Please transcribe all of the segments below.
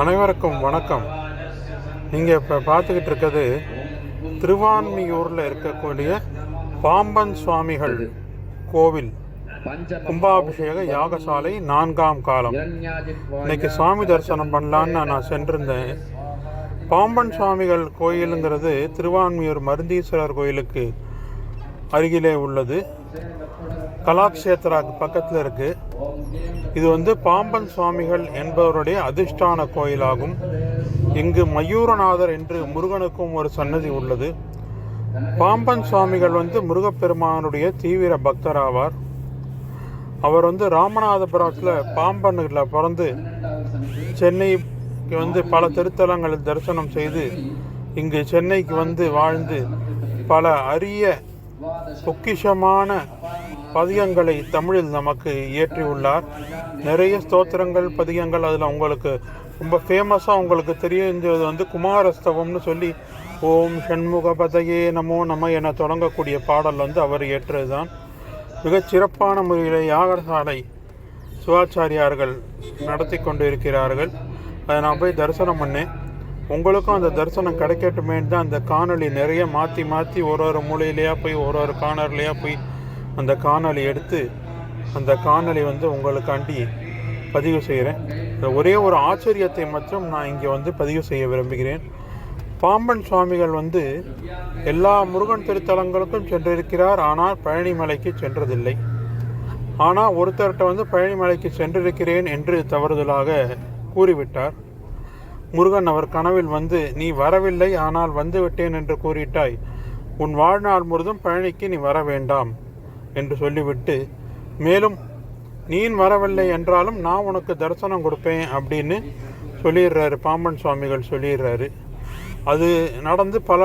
அனைவருக்கும் வணக்கம். நீங்கள் இப்போ பார்த்துக்கிட்டு இருக்கிறது திருவான்மியூரில் இருக்கக்கூடிய பாம்பன் சுவாமிகள் கோவில். கும்பாபிஷேக யாகசாலை நான்காம் காலம். இன்னைக்கு சுவாமி தரிசனம் பண்ணலான்னு நான் சென்றிருந்தேன். பாம்பன் சுவாமிகள் கோயிலுங்கிறது திருவான்மியூர் மருந்தீஸ்வரர் கோயிலுக்கு அருகிலே உள்ளது. கலாக்ஷேத்ராக்கு பக்கத்தில் இருக்குது இது வந்து பாம்பன் சுவாமிகள் என்பவருடைய அதிர்ஷ்டான கோயிலாகும். இங்கு மயூரநாதர் என்று முருகனுக்கும் ஒரு சன்னதி உள்ளது. பாம்பன் சுவாமிகள் வந்து முருகப்பெருமானுடைய தீவிர பக்தராவார். அவர் வந்து ராமநாதபுரத்தில் பாம்பனில் பிறந்து சென்னைக்கு வந்து பல திருத்தலங்களில் தரிசனம் செய்து இங்கு சென்னைக்கு வந்து வாழ்ந்து பல அரிய பொக்கிஷமான பதிகங்களை தமிழில் நமக்கு இயற்றியுள்ளார். நிறைய ஸ்தோத்திரங்கள் பதிகங்கள் அதில் உங்களுக்கு ரொம்ப ஃபேமஸாக உங்களுக்கு தெரிஞ்சது வந்து குமாரஸ்தவம்னு சொல்லி ஓம் ஷண்முக பதையே நமோ நம என தொடங்கக்கூடிய பாடல் வந்து அவர் ஏற்றது தான் மிகச் சிறப்பான முறையில் யாகசாலை சிவாச்சாரியார்கள் நடத்தி கொண்டு இருக்கிறார்கள் அதை நான் போய் தரிசனம் பண்ணேன். உங்களுக்கும் அந்த தரிசனம் கிடைக்கட்டுமேன்னு தான் அந்த காணொளி நிறைய மாற்றி மாற்றி ஒரு ஒரு மூலையிலையா போய் ஒரு ஒரு காணொலியாக போய் அந்த காணொளி எடுத்து அந்த காணொலி வந்து உங்களுக்காண்டி பதிவு செய்கிறேன் ஒரே ஒரு ஆச்சரியத்தை மட்டும் நான் இங்கே வந்து பதிவு செய்ய விரும்புகிறேன். பாம்பன் சுவாமிகள் வந்து எல்லா முருகன் திருத்தலங்களுக்கும் சென்றிருக்கிறார். ஆனால் பழனிமலைக்கு சென்றதில்லை. ஆனால் ஒருத்தர்கிட்ட வந்து பழனிமலைக்கு சென்றிருக்கிறேன் என்று தவறுதலாக கூறிவிட்டார். முருகன் அவர் கனவில் வந்து நீ வரவில்லை ஆனால் வந்து விட்டேன் என்று கூறிட்டாய். உன் வாழ்நாள் முழுதும் பழனிக்கு நீ வர வேண்டாம் என்று சொல்லிவிட்டு மேலும் நீ வரவில்லை என்றாலும் நான் உனக்கு தரிசனம் கொடுப்பேன் அப்படின்னு சொல்லிடுறாரு பாம்பன் சுவாமிகள் சொல்லிடுறாரு. அது நடந்து பல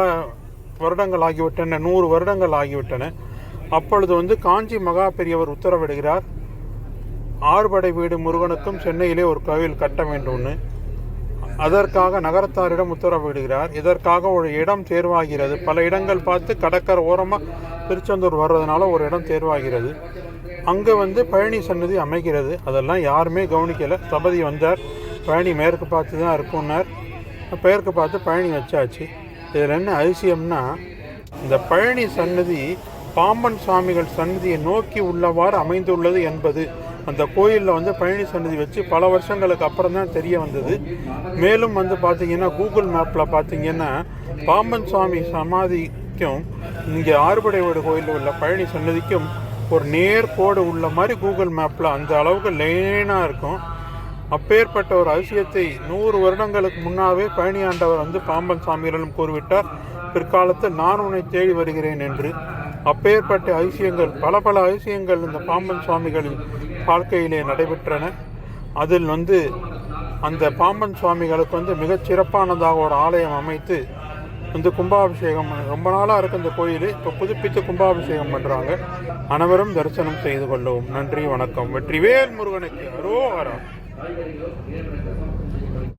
வருடங்கள் ஆகிவிட்டன நூறு வருடங்கள் ஆகிவிட்டன. அப்பொழுது வந்து காஞ்சி மகா பெரியவர் உத்தரவிடுகிறார் ஆறுபடை வீடு முருகனுக்கும் சென்னையிலே ஒரு கோவில் கட்ட வேண்டும்னு. அதற்காக நகரத்தாரிடம் உத்தரவிடுகிறார். இதற்காக ஒரு இடம் தேர்வாகிறது. பல இடங்கள் பார்த்து கடற்கரை ஓரமாக திருச்செந்தூர் வர்றதுனால ஒரு இடம் தேர்வாகிறது. அங்கே வந்து பழனி சன்னதி அமைகிறது. அதெல்லாம் யாருமே கவனிக்கலை. சபதி வந்தார். பழனி மேற்கு பார்த்து தான் இருக்கும்னார். பெயருக்கு பார்த்து பழனி வச்சாச்சு. இதில் என்ன அதிசயம்னா இந்த பழனி சன்னதி பாம்பன் சுவாமிகள் சன்னதியை நோக்கி உள்ளவாறு அமைந்துள்ளது என்பது. அந்த கோயிலில் வந்து பழனி சன்னதி வச்சு பல வருஷங்களுக்கு அப்புறம் தான் தெரிய வந்தது. மேலும் வந்து பார்த்தீங்கன்னா கூகுள் மேப்பில் பார்த்தீங்கன்னா பாம்பன் சுவாமி சமாதிக்கும் இங்கே ஆறுபடையோடு கோயிலில் உள்ள பழனி சன்னதிக்கும் ஒரு நேர் கோடு உள்ள மாதிரி கூகுள் மேப்பில் அந்த அளவுக்கு லேனாக இருக்கும். அப்பேற்பட்ட ஒரு அதிசயத்தை நூறு வருடங்களுக்கு முன்னாவே பழனி ஆண்டவர் வந்து பாம்பன் சாமிகளிடம் கூறிவிட்டார். பிற்காலத்தில் நான் உன்னை தேடி வருகிறேன் என்று. அப்பேற்பட்ட அதிசயங்கள் பல பல அதிசயங்கள் இந்த பாம்பன் சுவாமிகளின் வாழ்க்கையிலே நடைபெற்றன. அதில் வந்து அந்த பாம்பன் சுவாமிகளுக்கு வந்து மிகச் சிறப்பானதாக ஒரு ஆலயம் அமைத்து வந்து கும்பாபிஷேகம் ரொம்ப நாளாக இருக்க இந்த கோயில் இப்போ புதுப்பித்து கும்பாபிஷேகம் பண்ணுறாங்க அனைவரும் தரிசனம் செய்து கொள்ளவும். நன்றி வணக்கம். வெற்றிவேல் முருகனுக்கு அரோகரம்